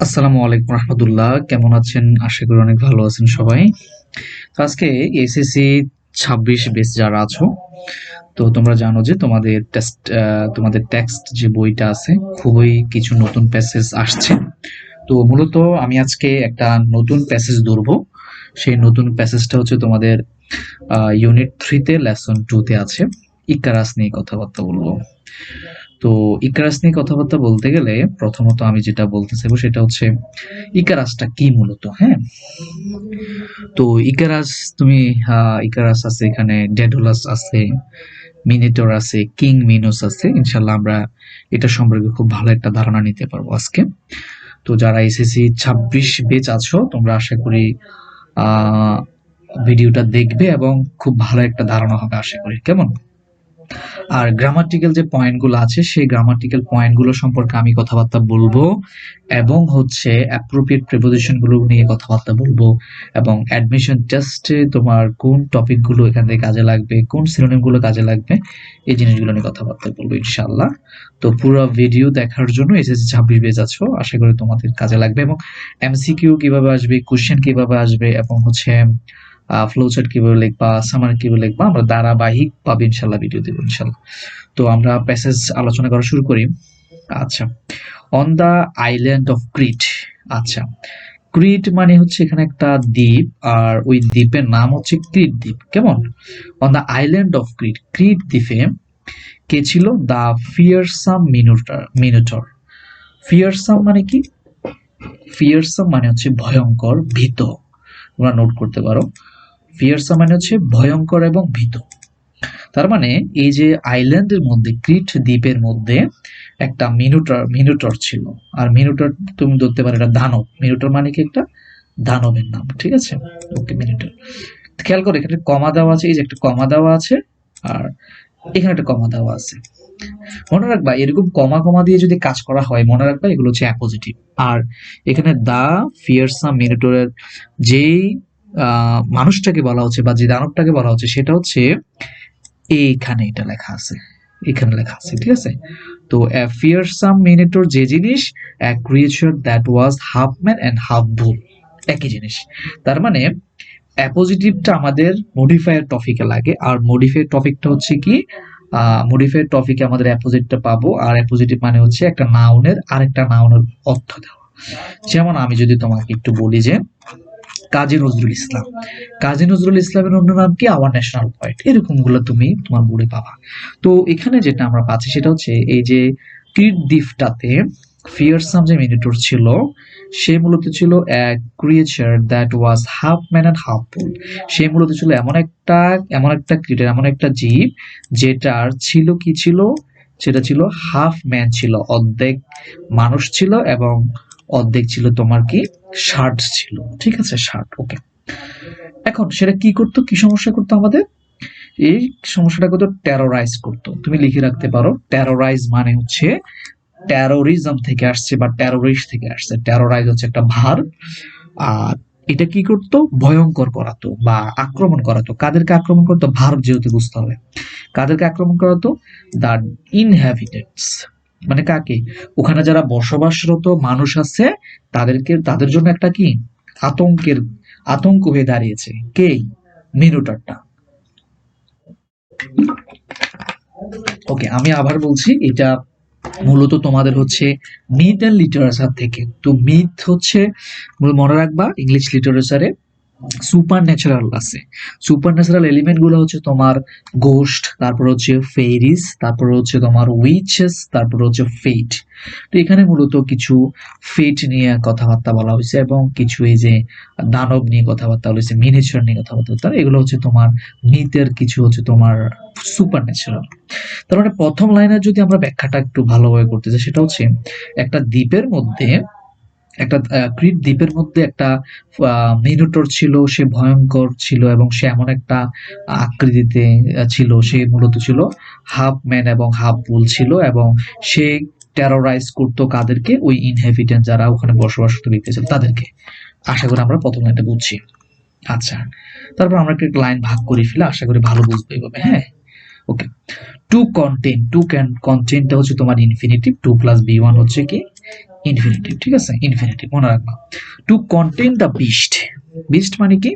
আসসালামু আলাইকুম রহমতুল্লাহ। কেমন আছেন? আশা করি অনেক ভালো আছেন সবাই। আজকে এসএসসি ছাব্বিশ বেস যারা আছো, তো তোমরা জানো যে তোমাদের টেস্ট তোমাদের টেক্সট যে বইটা আছে, খুবই কিছু নতুন প্যাসেজ আসছে। তো মূলত আমি আজকে একটা নতুন প্যাসেজ ধরবো। সেই নতুন প্যাসেজটা হচ্ছে তোমাদের ইউনিট থ্রিতে লেসন টুতে আছে। ইকারাস নিয়ে কথাবার্তা বলব। তো ইকারাস নিয়ে কথাবার্তা বলতে গেলে প্রথমত আমি যেটা বলতে চাইব সেটা হচ্ছে, ইকারাসটা কি মূলত হ্যাঁ? তো ইকারাস, তুমি ইকারাস আছে এখানে, ডেডোলাস আছে, মিনিটর আছে, কিং মিনোস আছে ইনশাল্লাহ আমরা এটা সম্পর্কে খুব ভালো একটা ধারণা নিতে পারব আজকে। তো যারা এসএসসি ছাব্বিশ বেচ আছো, তোমরা আশা করি ভিডিওটা দেখবে এবং খুব ভালো একটা ধারণা হবে, আশা করি। কেমন? আর গ্রামাটিক্যাল যে পয়েন্টগুলো আছে, সেই গ্রামাটিক্যাল পয়েন্টগুলো সম্পর্কে আমি কথাবার্তা বলব এবং হচ্ছে অ্যাপ্রোপ্রিয়েট প্রিপোজিশনগুলো নিয়ে কথাবার্তা বলব এবং অ্যাডমিশন টেস্টে তোমার কোন টপিকগুলো এখান থেকে কাজে লাগবে, কোন সিনোনিমগুলো কাজে লাগবে, এই জিনিসগুলো নিয়ে কথাবার্তা বলব ইনশাআল্লাহ। তো পুরো ভিডিও দেখার জন্য এসএসসি ছাব্বিশ বেজ আছো আশা করি তোমাদের কাজে লাগবে এবং এমসিকিউ কীভাবে আসবে কোশ্চেন কীভাবে আসবে এবং হচ্ছে ফ্লোচার্ট কীভাবে লিখবা সামার কীভাবে লিখবা, আমরা ধারাবাহিক পাবে ইনশাল্লাহ ভিডিও দেবো, ইনশাল্লাহ। তো আমরা প্যাসেজ আলোচনা করা শুরু করি। আচ্ছা on the island of Crete আচ্ছা ক্রিট মানে হচ্ছে এখানে একটা দ্বীপ, আর ওই দ্বীপের নাম হচ্ছে ক্রিট দ্বীপ, কেমন? On the island of Crete Crete দ্বীপে কে ছিল? দ্য ফিয়ারসাম মিনোটার মিনোটর ফিয়ারসাম মানে কি? ফিয়ারসাম মানে হচ্ছে ভয়ঙ্কর, ভীত, তোমরা নোট করতে পারো। ফিয়ারসা মানে হচ্ছে ভয়ঙ্কর এবং ভীত। তার মানে এই যে আইল্যান্ডের মধ্যে ক্রিট দ্বীপের মধ্যে একটা মিনুটর মিনুটর ছিল। আর মিনুটর তুমি ধরতে পারো এটা দানব। মিনুটর মানে কি একটা? দানবের নাম, ঠিক আছে? ওকে মিনুটর খেয়াল করো, এখানে কমা দেওয়া আছে, এই যে একটা কমা দেওয়া আছে, আর এখানে একটা কমা দেওয়া আছে। মনে রাখবা, এরকম কমা কমা দিয়ে যদি কাজ করা হয়, মনে রাখবা এগুলো হচ্ছে অ্যাপোজিটিভ আর এখানে দা ফিয়ারসাম মিনুটরের যেই মানুষটাকে বলা হচ্ছে বা যে দানবটাকে বলা হচ্ছে সেটা হচ্ছে এইখানে এটা লেখা আছে। এখানে লেখা আছে, ঠিক আছে? তো ফিয়ারসাম মিনিটর যে জিনিস creature that was half man and half bull একই জিনিস। তার মানে অ্যাপোজিটিভটা আমাদের মডিফায়ার টপিকে লাগে, আর মডিফায়ার টপিকটা হচ্ছে কি? মডিফায়ার টপিকে আমাদের অ্যাপোজিটটা পাবো, আর অ্যাপোজিটিভ মানে হচ্ছে একটা নাউনের আরেকটা নাউনের অর্থ দেওয়া। যেমন আমি যদি তোমাকে একটু বলি যে কাজী নজরুল ইসলাম। কাজী নজরুল ইসলামের অন্য নাম কি? আওয়ার ন্যাশনাল পয়েন্ট এরকমগুলো তুমি তোমার বোর্ডে পাবা। তো এখানে যেটা আমরা পাচ্ছি সেটা হচ্ছে এই যে ক্রিট দ্বীপটাতে ফিয়ারসাম যে মিনিটর ছিল, সে মূলত ছিল এক creature that was half man and half bull সে মূলত ছিল এমন একটা এমন একটা ক্রিয়েটার এমন একটা জীব যেটার ছিল কি ছিল? সেটা ছিল হাফ ম্যান ছিল, অর্ধেক মানুষ ছিল এবং অর্ধেক ছিল তোমার কি? শার্ট ছিল। ঠিক আছে শার্ট ওকে এখন সেটা কি করতো? কি সমস্যা করতো আমাদের? এই সমস্যাটা করতো টেরোরাইজ করতো। তুমি লিখে রাখতে পারো। টেরোরাইজ মানে হচ্ছে টেরোরিজম থেকে আসছে বা টেরোরিস্ট থেকে আসছে। টেরোরাইজ হচ্ছে একটা ভার। আর এটা কি করতো? ভয়ঙ্কর করাতো বা আক্রমণ করাতো। কাদেরকে আক্রমণ করতো? ভারত যেহেতু বুঝতে হবে। কাদেরকে আক্রমণ করাতো? দ্য ইনহ্যাবিটেন্টস মানে কাকে? ওখানে যারা বসবাসরত মানুষ আছে, তাদেরকে, তাদের জন্য একটা কি? আতঙ্কের, আতঙ্ক হয়ে দাঁড়িয়েছে। কে? মিনুটারটা ওকে, আমি আবার বলছি, এটা মূলত তোমাদের হচ্ছে মিথ অ্যান্ড লিটারেচার থেকে। তো মিথ হচ্ছে, মনে রাখবা ইংলিশ লিটারেচারে সুপার ন্যাচারাল আছে। সুপার ন্যাচারাল এলিমেন্টগুলো হচ্ছে তোমার গোস্ট তারপর হচ্ছে ফেরিস তারপর হচ্ছে তোমার উইচেস তারপর হচ্ছে ফেট তো এখানে মূলত কিছু ফেট নিয়ে কথাবার্তা বলা হয়েছে এবং কিছু এই যে দানব নিয়ে কথাবার্তা বলেছে মিনিচার নিয়ে কথাবার্তা এগুলো হচ্ছে তোমার মিথের কিছু হচ্ছে তোমার সুপার ন্যাচারাল তার মানে প্রথম লাইনের যদি আমরা ব্যাখ্যাটা একটু ভালোভাবে করতে চাই, সেটা হচ্ছে একটা দ্বীপের মধ্যে একটা ক্রিট দ্বীপের মধ্যে একটা মিনোটর ছিল, সে ভয়ঙ্কর ছিল এবং সে এমন একটা আকৃতিতে ছিল। সে মূলত ছিল হাফ ম্যান এবং হাফ বুল ছিল এবং সে টেরোরাইজ করতো কাদেরকে, ওই ইনহেবিটেন্ট যারা ওখানে বসবাসরত ব্যক্তি ছিল তাদেরকে। আশা করি আমরা প্রথম এটা বুঝছি। আচ্ছা তারপর আমরা একটা লাইন ভাগ করে ফেলে, আশা করি ভালো বুঝবে এভাবে হ্যাঁ? Okay to content to can কন্টেন্টটা হচ্ছে তোমার infinitive to plus V one হচ্ছে কি? ইনফিনিটিভ ঠিক আছে? ইনফিনিটিভ মনে রাখবা। To contain the beast beast মানে কি?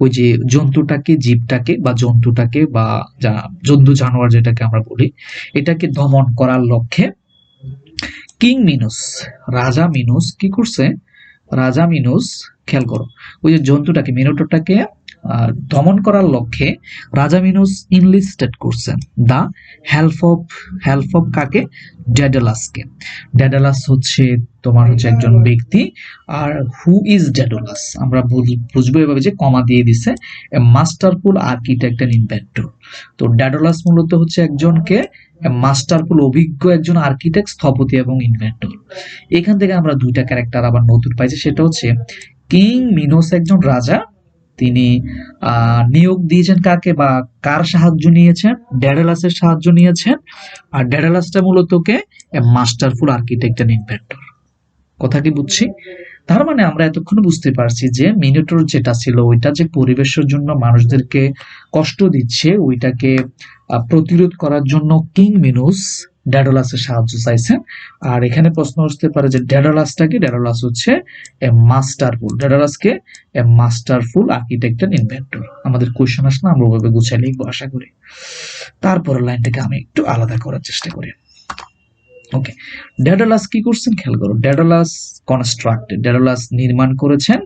ওই যে জন্তুটাকে, জীবটাকে বা জন্তুটাকে বা যা, জন্তু, জানোয়ার যেটাকে আমরা বলি, এটাকে দমন করার লক্ষ্যে কিং মিনুস রাজা মিনুস কি করছে? রাজা মিনুস খেয়াল করো, ওই যে জন্তুটাকে মিনোটরটাকে দমন করার লক্ষ্যে রাজা মিনুস ইনলিস্টেড করছেন। The help of help of কাকে? ড্যাডালাসকে ড্যাডালাস হচ্ছে তোমার হচ্ছে একজন ব্যক্তি। আর হু ইজ ড্যাডালাস আমরা বুঝ- বুঝব এভাবে যে কমা দিয়ে দিছে। মাস্টারফুল আর্কিটেক্ট অ্যান্ড ইনভেন্টর তো ড্যাডালাস মূলত হচ্ছে একজনকে মাস্টারফুল অভিজ্ঞ একজন আর্কিটেক্ট স্থপতি এবং ইনভেন্টর এখান থেকে আমরা দুইটা ক্যারেক্টার আবার নতুন পাইছি। সেটা হচ্ছে কিং মিনোস একজন রাজা তিনি নিয়োগ দিয়েছেন কাকে বা কার সাহায্য নিয়েছেন? ড্যাডালাসের সাহায্য নিয়েছেন। আর ড্যাডালাসটা মূলত কে? মাস্টারফুল আর্কিটেক্ট অ্যান্ড ইনভেন্টর কথা কি বুঝছি? তার মানে আমরা এতক্ষণ বুঝতে পারছি যে মিনোটর যেটা ছিল, ওইটা যে পরিবেশের জন্য মানুষদেরকে কষ্ট দিচ্ছে, ওইটাকে প্রতিরোধ করার জন্য কিং মিনুস ড্যাডোলাসের সাহায্য চাইছেন। আর এখানে প্রশ্ন আসতে পারে যে ড্যাডোলাসটা কি? ড্যাডোলাস হচ্ছে a masterful ড্যাডোলাসকে a masterful architect and inventor আমাদের কোয়েশন আসলে আমরা ওভাবে গুছিয়ে লিখব, আশা করি। তারপরের লাইনটাকে আমি একটু আলাদা করার চেষ্টা করি। ওকে। ড্যাডোলাস কি করছেন? খেয়াল করো, ড্যাডোলাস কনস্ট্রাক্টেড ড্যাডোলাস নির্মাণ করেছেন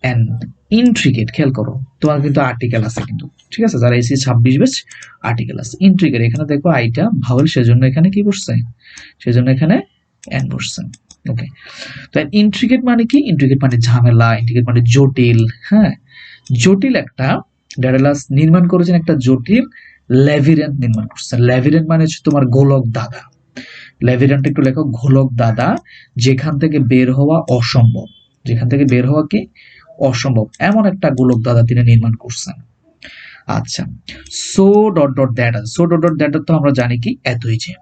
অ্যান্ড ইন্ট্রিকেট খেয়াল করো। তোমার কিন্তু আর্টিকেল আছে কিন্তু। ঠিক আছে? যারা এসি ছাব্বিশ বেচ আর্টিকেল আছে। ইন্ট্রিকেট এখানে দেখো আইটা ভাওয়েল সেজন্য এখানে কি বসছে? সেজন্য এখানে এন বসছে। ওকে তো ইন্ট্রিকেট মানে কি? ইন্ট্রিকেট মানে ঝামেলা ইন্ট্রিকেট মানে জটিল হ্যাঁ? জটিল একটা ড্যাডালাস নির্মাণ করেছেন একটা জটিল ল্যাভিরেন্ট নির্মাণ করছেন ল্যাভিরেন্ট মানে হচ্ছে তোমার গোলক দাদা। ল্যাভিরেন্ট একটু লেখো, গোলক দাদা, যেখান থেকে বের হওয়া অসম্ভব। যেখান থেকে বের হওয়া কি? অসম্ভব। এমন একটা গোলক দাদা তিনি নির্মাণ করছেন। আচ্ছা সো ডট ডট দ্যাটার সো ডট ডট দ্যাটার তো আমরা জানি কি এতই যে।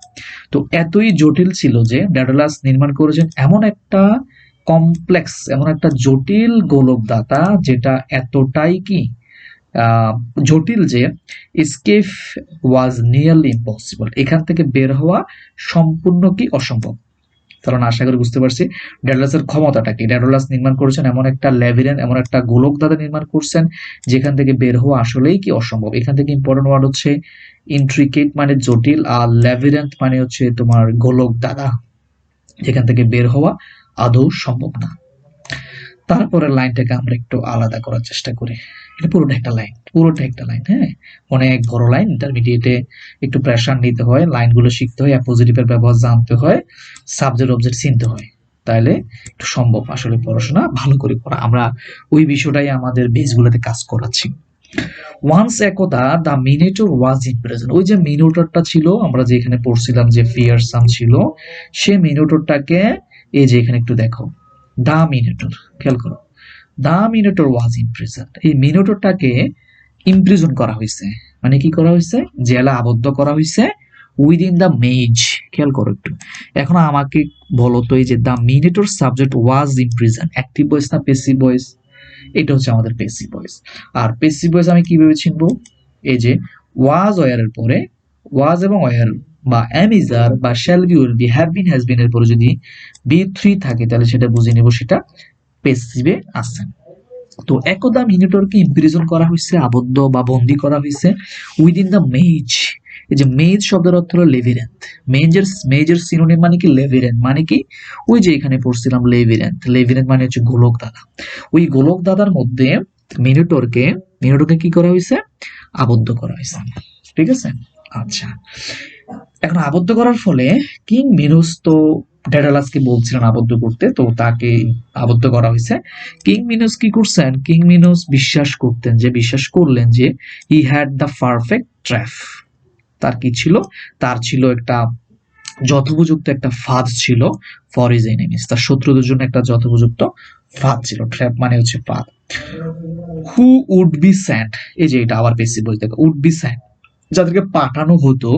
তো এতই জটিল ছিল যে ড্যাডালাস নির্মাণ করেছেন এমন একটা কমপ্লেক্স এমন একটা জটিল গোলক দাতা যেটা এতটাই কি জটিল যে স্কেপ ওয়াজ নিয়ারলি ইম্পসিবল এখান থেকে বের হওয়া সম্পূর্ণ কি অসম্ভব। কারণ আশা করি বুঝতে পারছি, ড্যাডলাসের ক্ষমতাটা কি? ড্যাডলাস নির্মাণ করেছেন এমন একটা ল্যাভিরেন, এমন একটা গোলক দাদা নির্মাণ করছেন, যেখান থেকে বের হওয়া আসলেই কি অসম্ভব। এখান থেকে ইম্পর্টেন্ট ওয়ার্ড হচ্ছে ইন্ট্রিকেট মানে জটিল, আর ল্যাভিরেন্থ মানে হচ্ছে তোমার গোলক দাদা, যেখান থেকে বের হওয়া আদৌ সম্ভব না। তারপরে লাইনটাকে আমরা একটু আলাদা করার চেষ্টা করি। এটা পুরোটা একটা লাইন, পুরোটা একটা লাইন হ্যাঁ? অনেক বড় লাইন ইন্টারমিডিয়েটে একটু প্রেশার নিতে হয়, লাইনগুলো শিখতে হয় অ্যাপোজিটিভের ব্যবহার জানতে হয় সাবজেক্ট অবজেক্ট চিনতে হয়। তাহলে একটু সম্ভব আসলে পড়াশোনা, ভালো করে করা আমরা ওই বিষয়টাই আমাদের বেসগুলোতে কাজ করাচ্ছি। ওয়ান্স একদা the Minotaur was in present ওই যে মিনোটরটা ছিল, আমরা যে এখানে পড়ছিলাম যে ফিয়ারসাম ছিল, সে মিনোটরটাকে এই যে এখানে একটু দেখো। দা মিনোটর খেয়াল করো। The Minotaur was in present এই মিনোটরটাকে ইমপ্রিজন করা হয়েছে। মানে কি করা হয়েছে? জেলা আবদ্ধ করা হয়েছে উইদিন দ্য মেজ খেয়াল করো একটু। এখন আমাকে বলো তো, এই যে the Minotaur subject was imprisoned active voice না পেসিভ ভয়েস এটা হচ্ছে আমাদের পেসিভ ভয়েস আর পেসিভ ভয়েস আমি কীভাবে চিনবো? এই যে ওয়াজ ওয়ারের পরে ওয়াজ এবং ওয়ার বা অ্যামিজার বা shall be will be have been has been এর পরে যদি বি থ্রি থাকে, তাহলে সেটা বুঝে নেব সেটা। পেসিভে আসছে তো একদা মিনিটরকে ইমপ্রিজন করা হয়েছে, আবদ্ধ বা বন্দি করা হয়েছে উইদিন দ্য মেজ এই যে মেজ শব্দের অর্থ হলো লেভিরেন্থ মেজের মেজের সিনোনিম মানে কি লেভিরেন্থ মানে কি? ওই যে এখানে পড়ছিলাম লেভিরেন্থ লেভিরেন্থ মানে হচ্ছে গোলক দাদা। ওই গোলক দাদার মধ্যে মিনিটরকে মিনিটরকে কি করা হয়েছে? আবদ্ধ করা হয়েছে। ঠিক আছে? আচ্ছা। এখন আবদ্ধ করার ফলে কিং মিনুস তো ডেডালাসকে বলছিলেন আবদ্ধ করতে, তো তাকে আবদ্ধ করা হয়েছে। কিং মিনুস কি করছেন? কিং মিনুস বিশ্বাস করতেন যে, বিশ্বাস করলেন যে he had the perfect trap তার কি ছিল? তার ছিল একটা যথোপযুক্ত একটা ফাঁদ ছিল ফর ইজ এনিমিস তার শত্রুদের জন্য একটা যথোপযুক্ত ফাঁদ ছিল। ট্র্যাপ মানে হচ্ছে ফাঁদ। হু উড বি স্যান্ড এই যে এটা আবার বেশি বলতে উড বি স্যান্ড যাদেরকে পাঠানো হতো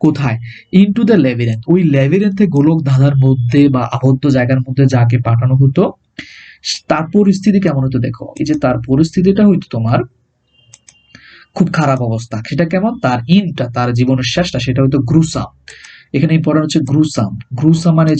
কোথায়? ইনটু দ্য লেভিরেন্থ ওই লেভিরেন্থে গোলক ধাঁধার মধ্যে বা আবদ্ধ জায়গার মধ্যে যাকে পাঠানো হতো, তার পরিস্থিতি কেমন হতো দেখো? এই যে তার পরিস্থিতিটা হইতো তোমার খুব খারাপ অবস্থা। সেটা কেমন? তার ইনটা, তার জীবনের শেষটা, সেটা হয়তো গ্রুসাম এখানে ইম্পর্টেন্ট হচ্ছে গ্রুসাম গ্রুসাম মানে